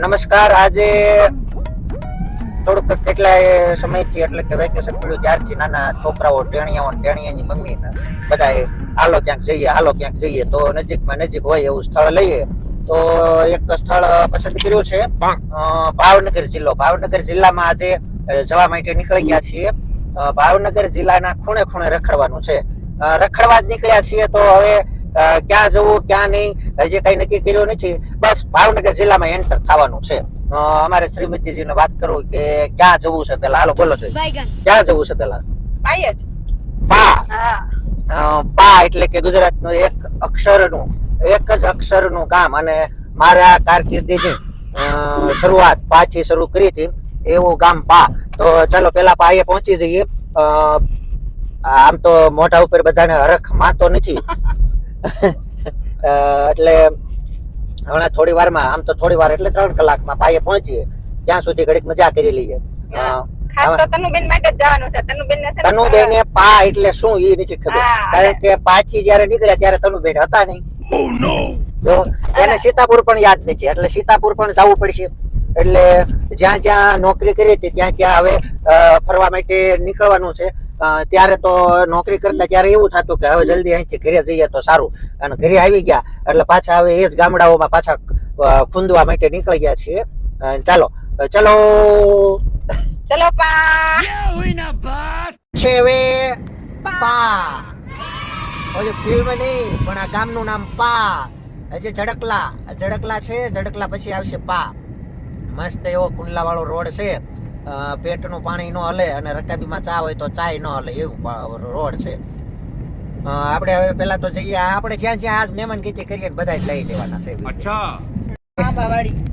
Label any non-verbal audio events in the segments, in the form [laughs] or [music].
નમસ્કાર, આજે થોડુંક કેટલાય સમયથી એટલે કે વેકેશન પડ્યું, ત્યારથી નાના છોકરાઓ ટેણીયાઓ ટેણીયાની મમ્મી ને બધાએ હાલો ક્યાંક જઈએ, હાલો ક્યાંક જઈએ. તો નજીકમાં નજીક હોય એવું સ્થળ લઈએ. તો એક સ્થળ પસંદ કર્યું છે. ભાવનગર જિલ્લો. ભાવનગર જિલ્લામાં આજે જવા માટે નીકળી ગયા છીએ. ભાવનગર જિલ્લાના ખૂણે ખૂણે રખડવાનું છે. રખડવા જ નીકળ્યા છીએ તો હવે ક્યાં જવું ક્યાં નહીં હજી કઈ નક્કી કર્યું નથી બસ ભાવનગર જિલ્લામાં એન્ટર થવાનું છે. અમારે શ્રીમતીજીને વાત કરું કે ક્યાં જવું છે પેલા હાલો બોલો જોઈએ ક્યાં જવું છે પેલા પાય જ. પા પા એટલે કે ગુજરાતનું એક અક્ષરનું એક જ અક્ષરનું ગામ અને મારા કારકિર્દીની શરૂઆત પાછી શરૂ કરી હતી એવું ગામ પા તો ચાલો પેલા પાએ પહોંચી જઈએ. આમ તો મોઢા ઉપર બધાને હરખ માનતો નથી. એટલે હમણાં થોડી વારમાં આમ તો થોડી વાર એટલે ત્રણ કલાકમાં પાયે પહોંચીએ. ત્યાં સુધી ઘડીક મજા કરી લઈએ. અ, ખાસ તો તનુબેન માટે જ જવાનું છે. તનુબેન ને છે ને તનુબેને પા એટલે શું એ નથી ખબર. કારણ કે પાછી જયારે નીકળ્યા ત્યારે તનુબેન હતા નહીં. તો એને સીતાપુર પણ યાદ નથી. એટલે સીતાપુર પણ જવું પડશે. એટલે જ્યાં જ્યાં નોકરી કરી હતી ત્યાં ત્યાં હવે ફરવા માટે નીકળવાનું છે. ત્યારે તો નોકરી કરતા ત્યારે એવું થતું કે હવે જલ્દી અહીંથી ઘરે જઈએ તો સારું. અને ઘરે આવી ગયા એટલે પાછા હવે એ જ ગામડાઓમાં પાછા ખૂંદવા માટે નીકળી ગયા છીએ. ચાલો ચલો. ચલો પા. છે હવે પા. ઓલી ફિલ્મ નહીં પણ આ ગામનું નામ પા. હજી ઝડકલા ઝડકલા છે ઝડકલા પછી આવશે પા. મસ્ત એવો કુંડલા વાળો રોડ છે. પેટનું પાણી ન હલે અને રકાબીમાં ચા હોય તો ચા ન હલે એવું રોડ છે. આપણે હવે પેલા તો જઈએ આપણે જ્યાં જ્યાં આજ મહેમાન ગીતી કરીએ બધા જ લઈ લેવાના છે. અચ્છા.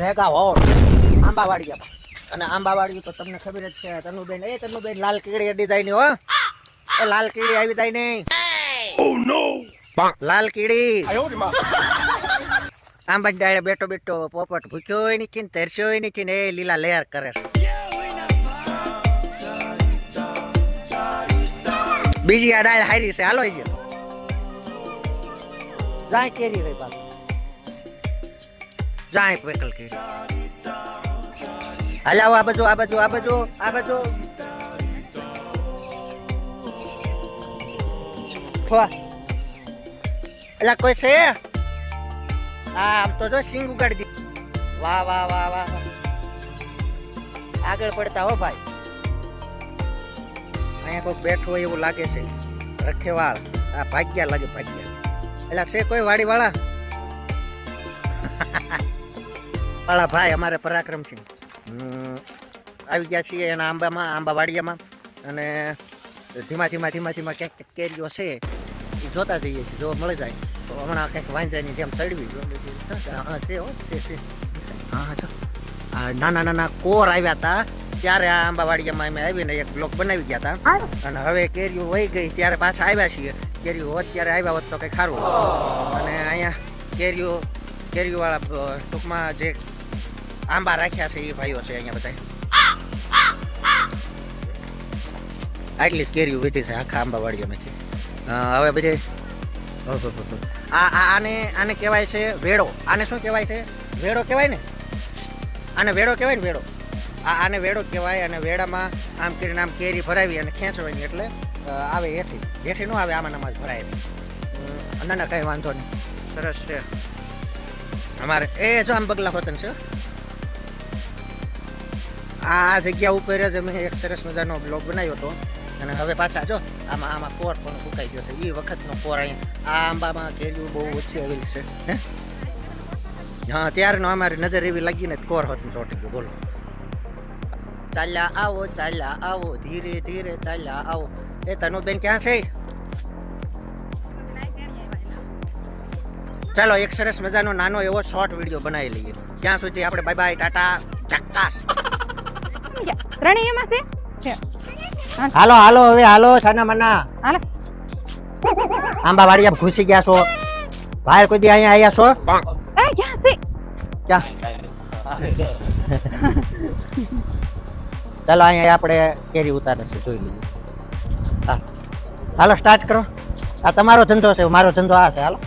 મેગા હોલ આંબાવાડી અને આંબાવાડી તો તમને ખબર જ છે, તનુબેન, એ તનુબેન લાલ કીડી અડી જાય નહીં હો. એ લાલ કીડી આવી જાય નહીં. લાલ કીડી. આંબા ડાળે બેઠો બેઠો પોપટ ભૂખ્યો નથી ને તરસ્યો નથી ને એ લીલા લેયર કરે બીજી આ ડાળ હારી છે, હાલો જાય કેરી રહી પાછું. જાય વેકલ કે. હલાવો આ બાજુ આ બાજુ આ બાજુ આ બાજુ. અલા, કોઈ છે? આમ તો જો સિંગ ઉગાડી દી. વાહ વાહ વાહ વાહ. આગળ પડતા હો ભાઈ. અહીંયા કોઈ બેઠું હોય એવું લાગે છે. રખેવાળ. આ ભાગ્યા લાગે, ભાગ્યા. એટલે છે કોઈ વાડી વાળા ભાઈ અમારે પરાક્રમસિંહ આવી ગયા છીએ એના આંબામાં આંબાવાડિયામાં અને ધીમા ધીમા ધીમા ધીમા ક્યાંક ક્યાંક કેરીઓ છે. એ જોતા જઈએ છીએ, જો મળી જાય. તો હમણાં કંઈક વાંદરાની જેમ ચડવી. હા છે, હો, છે છે. હા જો. નાના નાના કોર આવ્યા હતા. ત્યારે આ આંબાવાડિયામાં અમે આવીને એક બ્લોક બનાવી ગયા હતા. અને હવે કેરીઓ વહી ગઈ, ત્યારે પાછા આવ્યા છીએ. કેરીઓ હોત, ત્યારે આવ્યા હોત તો કંઈ ખારું. અને અહીંયા કેરીઓ કેરીઓવાળા ટૂંકમાં જે આંબા રાખ્યા છે એ ભાઈઓ છે અહીંયા બધા આટલી કેરીઓ વીધી છે આખા આંબાવાડીઓમાંથી અ, હવે બધે. આ આને આને કહેવાય છે વેડો. આને શું કહેવાય છે? વેડો કહેવાય ને? આને વેડો કહેવાય ને વેડો? આ આને વેડો કહેવાય અને વેડામાં આમ કરીને આમ કેરી ભરાવી અને ખેંચવાની એટલે આવે હેઠી. હેઠી ન આવે આમાં નમાજ ભરાય. ના ના કંઈ વાંધો નહીં. સરસ છે. અમારે એ જો આમ બગલા હોતન છે આ જગ્યા ઉપર જ અમે એક સરસ મજાનો બ્લોગ બનાવ્યો હતો. અને હવે પાછા જો, આમાં આમાં કોર પણ સુકાઈ ગયો છે. એ વખતનો કોર અહીંયા આ આંબામાં કેરીઓ બહુ ઓછી આવેલી છે. હે? ત્યારનો અમારી નજર એવી લાગી ને કોર હતું ચોટી ગયો. બોલો. ચાલ્યા આવો ચાલ્યા આવો, ધીરે ધીરે ચાલ્યા આવો. એ તનુબેન ક્યાં છે? ચાલો, એક સરસ મજાનો નાનો એવો શોર્ટ વીડિયો બનાવી લઈએ. ત્યાં સુધી આપણે બાય બાય ટાટા, ચક્કાસ. ત્રણેયમાં છે છે હાલો હાલો હવે હાલો સાના મના. હાલો. આંબા વાડિયા ઘૂસી ગયા છો. ભાઈ કોઈ દી અહીંયા આયા છો? એ ક્યાં છે. ક્યાં? ચાલો અહીંયા આપણે કેરી ઉતારે છે જોઈ લઈએ. હાલો. સ્ટાર્ટ કરો. આ તમારો ધંધો છે મારો ધંધો આ છે હાલો.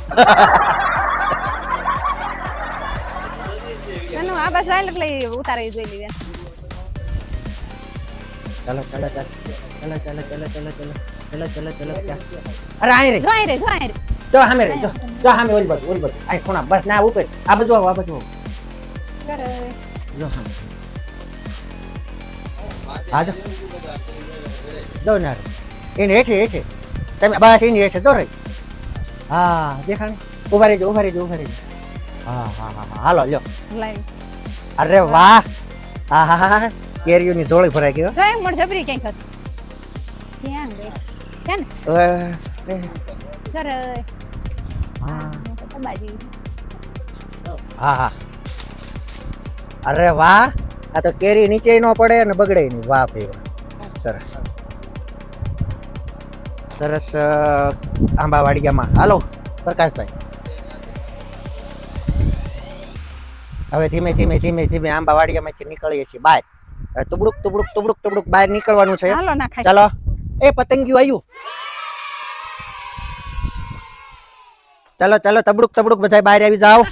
આ બસ એટલે ઉતારી જોઈ લીધે ચાલો ચાલો ચાલો. ચાલો ચાલો ચાલો ચાલો ચાલો ચાલો ચાલો? અરે અહીં રે. જોઈ રે જોઈ રે. જો સામે રે જો. જો સામે ઓલ બાજુ ઓલ બાજુ. અહીં ખૂણા બસ ના ઉપર. આ બાજુ આવો આ બાજુ આવો. જો હામે હા જો. જો ના રે. એની હેઠે હેઠે. તમે બસ એની હેઠે જો રે. હા દેખાણ ઊભા રહેજો ઊભા રહેજો ઊભા રહેજો. હા હા હા હા. હાલો લ્યો. અરે વાહ. હા હા હા. કેરીઓની જોડી ભરાઈ ગયો કઈ મળ જબરી કઈ ખત ક્યાં ગઈ? ક્યાં હા બાજી હા. હા અરે વાહ આ તો કેરી નીચે ન પડે અને બગડે નહીં. વાહ ભાઈ સરસ. સરસ આંબાવાડિયામાં. હાલો પ્રકાશભાઈ. હવે ધીમે ધીમે ધીમે ધીમે આંબાવાડિયામાંથી નીકળીએ છીએ. હવે ટુબડુક ટુબડુક ટુબડુક ટુબડુક બહાર નીકળવાનું છે. ચાલો ના ચાલો. એ પતંગિયું આવ્યું ચાલો ચાલો તબડુક તબડુક. બધા બહાર આવી જાઓ.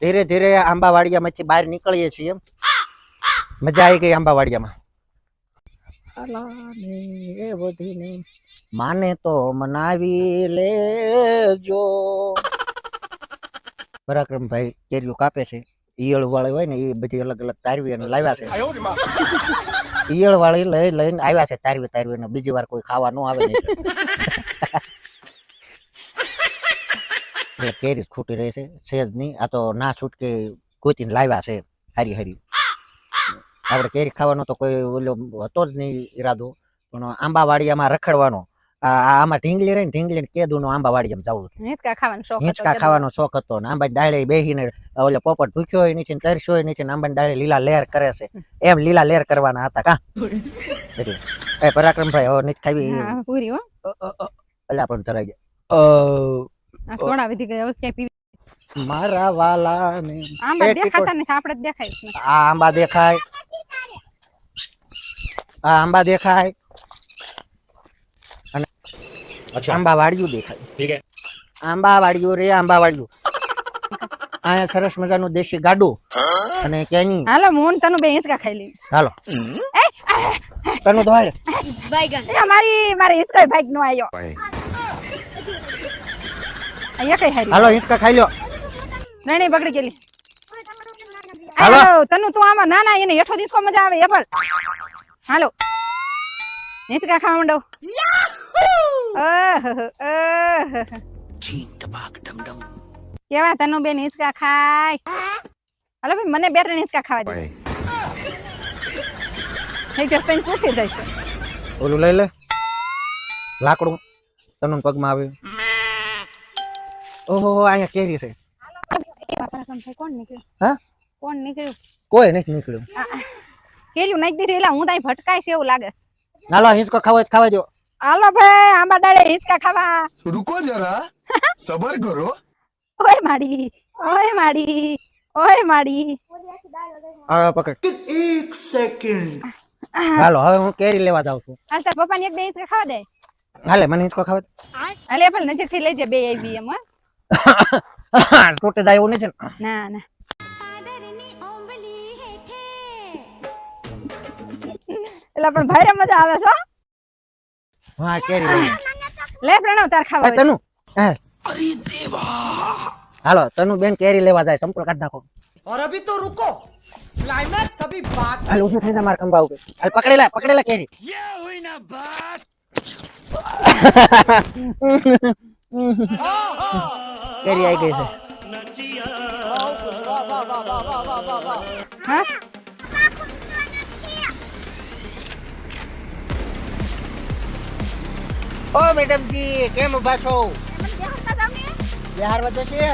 ધીરે ધીરે આંબાવાડિયામાંથી બહાર નીકળીએ છીએ. મજા આવી ગઈ આંબાવાડિયામાં. માને તો મનાવી લેજો. પરાક્રમભાઈ કેરીઓ કાપે છે. ઈયળ વાળી હોય ને એ બધી અલગ અલગ તારવી અને લાવ્યા છે. ઈયળ વાળી લઈ લઈને આવ્યા છે તારવી તારવી ને બીજી વાર કોઈ ખાવા ન આવે [laughs] એટલે. કેરી ખૂટી રહે છે. સેજ નહીં. આ તો ના છૂટકે ગોતીને લાવ્યા છે. હારી હારી. આપણે કેરી ખાવાનો તો કોઈ ઓલો હતો જ નહીં ઈરાદો. પણ આંબાવાડિયામાં રખડવાનો. આમાં ઢીંગલી રહી ને ઢીંગલી ને કેદું આંબાવાડિયામાં જવું હિંચકા ખાવાનો શોખ હતો હિંચકા ખાવાનો શોખ હતો ને આંબા ડાળે બેહીને ઓલે પોપટ ભૂખ્યો હોય નીચે ને તરસ્યો હોય નીચે આંબા ડાળે લીલા લેર કરે છે. એમ લીલા લેર કરવાના હતા કા? એટલે એ પરાક્રમભાઈ હવે નીચ ખાવી પૂરી હો. અલા પણ ધરાઈ ગયા. આ સોડા વધી ગયા ક્યાંય પીવી મારા વાલા ને આંબા દેખાતા નથી આપણે જ દેખાય. આ આંબા દેખાય. આ આંબા દેખાય. અચ્છા. આંબા વાળિયું દેખાય. ઠીક હે. આંબા વાળિયું રે આંબા વાળિયું. અહીંયા સરસ મજાનું દેશી ગાડું અને કેની. હાલો મોન તને બે ઇંચકા ખાઈ લે હાલો. તને દોડ બાઈગન એ મારી મારી ઇંચકા ભાઈ નો આયો. અહીંયા કઈ હારી હાલો ઇંચકા ખાઈ લ્યો. નહીં નહીં બગડી ગયેલી. હાલો. તનુ તું આમાં. ના ના એને હેઠો દિસકો મજા આવે એપલ હાલો. હિંચકા ખાવા માંડો. કેવા તનુ બેન હિંચકા ખાય હાલો ભાઈ મને બે ત્રણ હિંચકા ખાવા દે એક દિવસ તને પૂછી જાય છે ઓલું લઈ લે લાકડું તનું પગમાં આવે ઓહો અહીંયા કેરી છે કોણ નીકળ્યું હા કોણ નીકળ્યું કોઈ નથી નીકળ્યું આ. નાખી દીધી એટલે હું ત્યાં ભટકાય છે એવું લાગે છે હાલો હિંચકો ખાવો ખાવા જો હાલો ભાઈ આંબા ડાળે હિંચકા ખાવા. રૂકો જરા. [laughs] સબર કરો. ઓય માડી ઓય માડી ઓય માડી. હા પકડ. એક સેકન્ડ. હાલો હવે હું કેરી લેવા જાઉં છું. હાલ તાર પપ્પાને એક બે હિંચકા ખાવા દે. હાલે મને હિંચકો ખાવા દે. હાલે પણ નજીકથી લઈ જે બે આવી એમ હા. [laughs] તૂટે જાય એવું નથી ના ના. એટલે પણ ભારે મજા આવે છે હો. હા કેરી લઈ લે પ્રણવ તાર ખાવા એ હોય. તનુ હા. હાલો તનુ બેન કેરી લેવા જાય સંપલ કાઢ નાખો और अभी तो रुको क्लाइमैक्स अभी बात હાલ ઊભી થઈને મારા ખંભા ઉપર હાલ પકડેલા પકડેલા કેરી કેરી આવી ગઈ છે હા ઓ મેડમજી કેમ ઊભા છો? બિહાર વધુ છે.